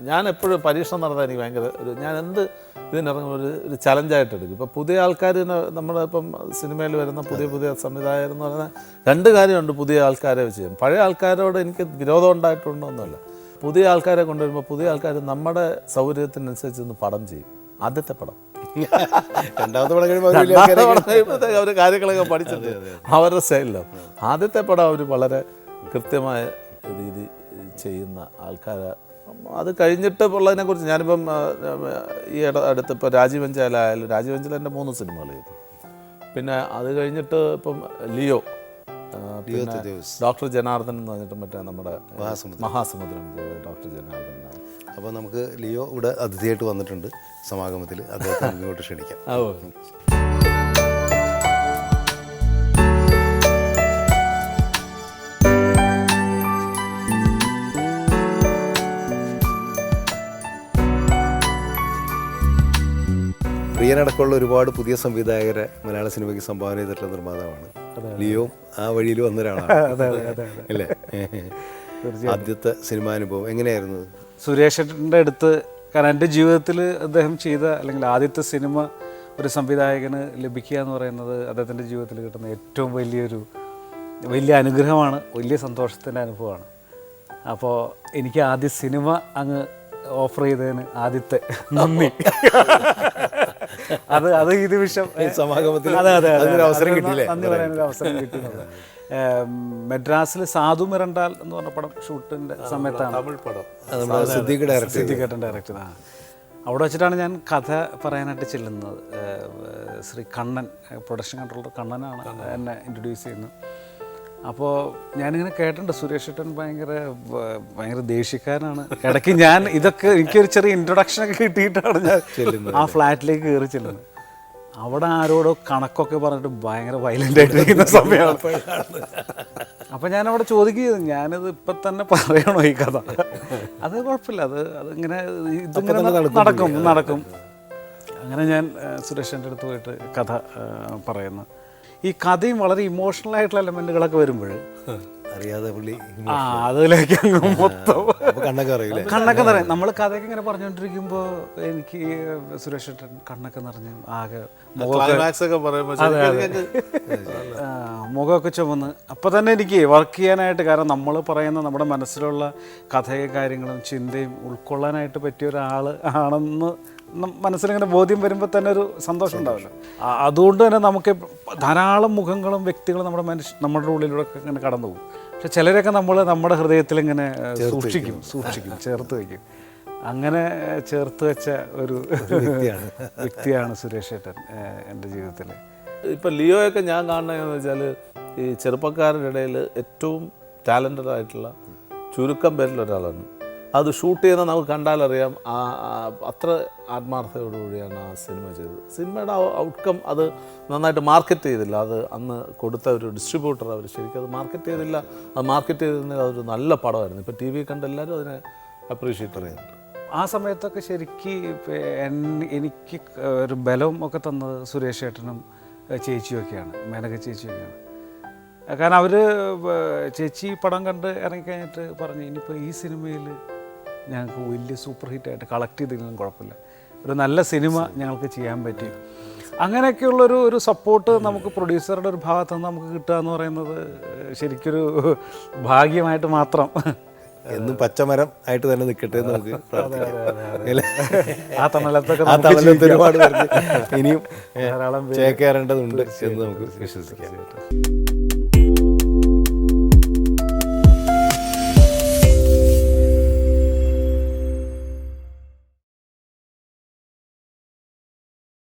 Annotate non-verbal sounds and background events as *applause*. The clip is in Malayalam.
ഞാൻ എപ്പോഴും പരീക്ഷണം നടത്താൻ എനിക്ക് ഭയങ്കര ഒരു ഞാൻ എന്ത് ഇതിനിറങ്ങും ഒരു ഒരു ചലഞ്ചായിട്ട് എടുക്കും ഇപ്പോൾ പുതിയ ആൾക്കാർ നമ്മുടെ ഇപ്പം സിനിമയിൽ വരുന്ന പുതിയ പുതിയ സംവിധായകർ എന്ന് പറഞ്ഞാൽ രണ്ട് കാര്യമുണ്ട് പുതിയ ആൾക്കാരെ വെച്ച് ചെയ്യാൻ. പഴയ ആൾക്കാരോട് എനിക്ക് വിരോധം ഉണ്ടായിട്ടുണ്ടോന്നുമില്ല പുതിയ ആൾക്കാരെ കൊണ്ടുവരുമ്പോൾ പുതിയ ആൾക്കാർ നമ്മുടെ സൗകര്യത്തിനനുസരിച്ച് ഒന്ന് പടം ചെയ്യും. ആദ്യത്തെ പടം. രണ്ടാമത്തെ പടം അവർ കാര്യങ്ങളൊക്കെ പഠിച്ചിട്ട് അവരുടെ സ്റ്റൈലിലാണ് ആദ്യത്തെ പടം അവർ വളരെ കൃത്യമായ രീതി ചെയ്യുന്ന ആൾക്കാരെ അത് കഴിഞ്ഞിട്ട് ഉള്ളതിനെ കുറിച്ച് ഞാനിപ്പം ഈ അടുത്ത് ഇപ്പോൾ രാജീവ് അഞ്ചാലായാലും രാജീവ് അഞ്ചൽ എന്റെ മൂന്ന് സിനിമകൾ ചെയ്തു. പിന്നെ അത് കഴിഞ്ഞിട്ട് ഇപ്പം ലിയോ. ഡോക്ടർ ജനാർദ്ദൻ എന്ന് പറഞ്ഞിട്ട് മറ്റേ നമ്മുടെ മഹാസമുദ്രം. ഡോക്ടർ ജനാർദ്ദൻ അപ്പോൾ നമുക്ക് ലിയോ ഇവിടെ അതിഥിയായിട്ട് വന്നിട്ടുണ്ട്. സമാഗമത്തിൽ അദ്ദേഹത്തെ *laughs* ഇങ്ങോട്ട് ക്ഷണിക്കാം. ഓ. പ്രിയനടക്കമുള്ള ഒരുപാട് പുതിയ സംവിധായകരെ മലയാള സിനിമയ്ക്ക് സംഭാവന ചെയ്തിട്ടുള്ള നിർമ്മാതാവാണ്. ലിയോ ആ വഴിയിൽ വന്ന ഒരാളാണ് *laughs* അല്ലേ? ആദ്യത്തെ സിനിമാനുഭവം എങ്ങനെയായിരുന്നു? സുരേഷിന്റെ അടുത്ത് കാരണം എന്റെ ജീവിതത്തിൽ അദ്ദേഹം ചെയ്ത അല്ലെങ്കിൽ ആദ്യത്തെ സിനിമ ഒരു സംവിധായകന് ലഭിക്കുക എന്ന് പറയുന്നത് അദ്ദേഹത്തിന്റെ ജീവിതത്തിൽ കിട്ടുന്ന ഏറ്റവും വലിയൊരു വലിയ അനുഗ്രഹമാണ് വലിയ സന്തോഷത്തിന്റെ അനുഭവമാണ്. അപ്പോൾ എനിക്ക് ആദ്യ സിനിമ അങ്ങ് ഓഫർ ചെയ്തതിന് ആദ്യത്തെ *laughs* നന്ദി. അത് അത് ഇത് വിഷം ഈ സമാഗമത്തിൽ അതെ അതെ അവസരം കിട്ടിയില്ലേ? നന്ദി പറയാനൊരു അവസരം കിട്ടി മെഡ്രാസിൽ സാധു മിറണ്ടാൽ എന്ന് പറഞ്ഞ പടം ഷൂട്ടിന്റെ സമയത്താണ്. തമിഴ് പടം. സിദ്ദീഖ് ഡയറക്ടർ സിദ്ധിക്കേട്ടൻ ഡയറക്ടർ ആ അവിടെ വെച്ചിട്ടാണ് ഞാൻ കഥ പറയാനായിട്ട് ചെല്ലുന്നത്. ശ്രീ കണ്ണൻ പ്രൊഡക്ഷൻ കൺട്രോളർ കണ്ണനാണ് എന്നെ ഇൻട്രൊഡ്യൂസ് ചെയ്യുന്നത്. അപ്പോൾ ഞാനിങ്ങനെ കേട്ടിട്ടുണ്ട്. സുരേഷ് ഏട്ടൻ ഭയങ്കര ഭയങ്കര ദേഷ്യക്കാരനാണ്. ഇടയ്ക്ക് ഞാൻ ഇതൊക്കെ എനിക്കൊരു ചെറിയ ഇൻട്രൊഡക്ഷൻ ഒക്കെ കിട്ടിയിട്ടാണ് ഞാൻ ആ ഫ്ലാറ്റിലേക്ക് കയറി ചെല്ലുന്നത്. അവിടെ ആരോടോ കണക്കൊക്കെ പറഞ്ഞിട്ട് ഭയങ്കര വയലന്റ് ആയിട്ടിരിക്കുന്ന സമയമാണ്. അപ്പം ഞാൻ അവിടെ ചോദിക്കുക ഞാനിത് ഇപ്പം തന്നെ പറയണോ ഈ കഥ? അത് കുഴപ്പമില്ല. അത് അതിങ്ങനെ ഇതിങ്ങനെ നടക്കും നടക്കും. അങ്ങനെ ഞാൻ സുരേഷന്റെ അടുത്ത് പോയിട്ട് കഥ പറയുന്നത് പറയുന്നു. ഈ കഥയും വളരെ ഇമോഷണൽ ആയിട്ടുള്ള എലമെന്റുകളൊക്കെ വരുമ്പോൾ അറിയാതെ പുള്ളി ആ അതിലേക്ക് അങ്ങ് മൊത്തം. അപ്പൊ കണ്ണൊക്കെ അറിയില്ല കണ്ണൊക്കെ നിറയും. നമ്മൾ കഥയൊക്കെ ഇങ്ങനെ പറഞ്ഞുകൊണ്ടിരിക്കുമ്പോൾ എനിക്ക് സുരേഷ് ഏട്ടൻ കണ്ണൊക്കെ നിറഞ്ഞ് ആകെ മുഖമൊക്കെ ചുമന്ന്. അപ്പോൾ തന്നെ എനിക്ക് വർക്ക് ചെയ്യാനായിട്ട് കാരണം നമ്മൾ പറയുന്ന നമ്മുടെ മനസ്സിലുള്ള കഥയും കാര്യങ്ങളും ചിന്തയും ഉൾക്കൊള്ളാനായിട്ട് പറ്റിയ ഒരാൾ ആണെന്ന് മനസ്സിലിങ്ങനെ ബോധ്യം വരുമ്പോൾ തന്നെ ഒരു സന്തോഷം ഉണ്ടാവില്ല. അതുകൊണ്ട് തന്നെ നമുക്ക് ധാരാളം മുഖങ്ങളും വ്യക്തികളും നമ്മുടെ മനുഷ്യ നമ്മുടെ ഉള്ളിലൂടെ ഇങ്ങനെ കടന്നു പോകും. പക്ഷെ ചിലരൊക്കെ നമ്മൾ നമ്മുടെ ഹൃദയത്തിൽ ഇങ്ങനെ സൂക്ഷിക്കും സൂക്ഷിക്കും ചേർത്ത് വയ്ക്കും അങ്ങനെ ചേർത്ത് വെച്ച ഒരു *laughs* വ്യക്തിയാണ്. സുരേഷ് ഏട്ടൻ എന്റെ ജീവിതത്തിൽ ഇപ്പം ലിയോയൊക്കെ ഞാൻ കാണുന്നതെന്ന് വെച്ചാൽ ഈ ചെറുപ്പക്കാരുടെ ഇടയിൽ ഏറ്റവും ടാലന്റഡ് ആയിട്ടുള്ള ചുരുക്കം പേരിൽ ഒരാളാണ് അത് ഷൂട്ട് ചെയ്യുന്ന നമുക്ക് കണ്ടാലറിയാം. ആ അത്ര ആത്മാർത്ഥതയോടുകൂടിയാണ് ആ സിനിമ ചെയ്തത്. സിനിമയുടെ ഔട്ട്കം അത് നന്നായിട്ട് മാർക്കറ്റ് ചെയ്തില്ല. അത് അന്ന് കൊടുത്ത ഒരു ഡിസ്ട്രിബ്യൂട്ടർ അവർ ശരിക്കും അത് മാർക്കറ്റ് ചെയ്തില്ല. അത് മാർക്കറ്റ് ചെയ്തിരുന്നെങ്കിൽ അതൊരു നല്ല പടമായിരുന്നു. ഇപ്പോൾ ടി വി കണ്ട് എല്ലാവരും അതിനെ അപ്രീഷിയേറ്റ് ചെയ്യുന്നുണ്ട് ആ സമയത്തൊക്കെ ശരിക്ക് എനിക്ക് ഒരു ബലവും ഒക്കെ തന്നത് സുരേഷ് ഏട്ടനും ചേച്ചിയൊക്കെയാണ്. മേനക ചേച്ചിയൊക്കെയാണ്. കാരണം അവർ ചേച്ചി പടം കണ്ട് ഇറങ്ങിക്കഴിഞ്ഞിട്ട് പറഞ്ഞു ഇനിയിപ്പോൾ ഈ സിനിമയിൽ ഞങ്ങൾക്ക് വലിയ സൂപ്പർ ഹിറ്റായിട്ട് കളക്ട് ചെയ്തില്ലെങ്കിലും കുഴപ്പമില്ല. ഒരു നല്ല സിനിമ ഞങ്ങൾക്ക് ചെയ്യാൻ പറ്റി. അങ്ങനെയൊക്കെയുള്ളൊരു ഒരു സപ്പോർട്ട് നമുക്ക് പ്രൊഡ്യൂസറുടെ ഒരു ഭാഗത്ത് നിന്ന് നമുക്ക് കിട്ടുക എന്ന് പറയുന്നത് ശരിക്കൊരു ഭാഗ്യമായിട്ട് മാത്രം. എന്നും പച്ചമരം ആയിട്ട് തന്നെ നിൽക്കട്ടെ എന്ന് നമുക്ക് ആ തണലത്തൊക്കെ ആ തണലത്ത് ഒരുപാട് ഇനിയും ധാരാളം ചേക്കേറേണ്ടതുണ്ട് എന്ന് നമുക്ക് വിശ്വസിക്കാം.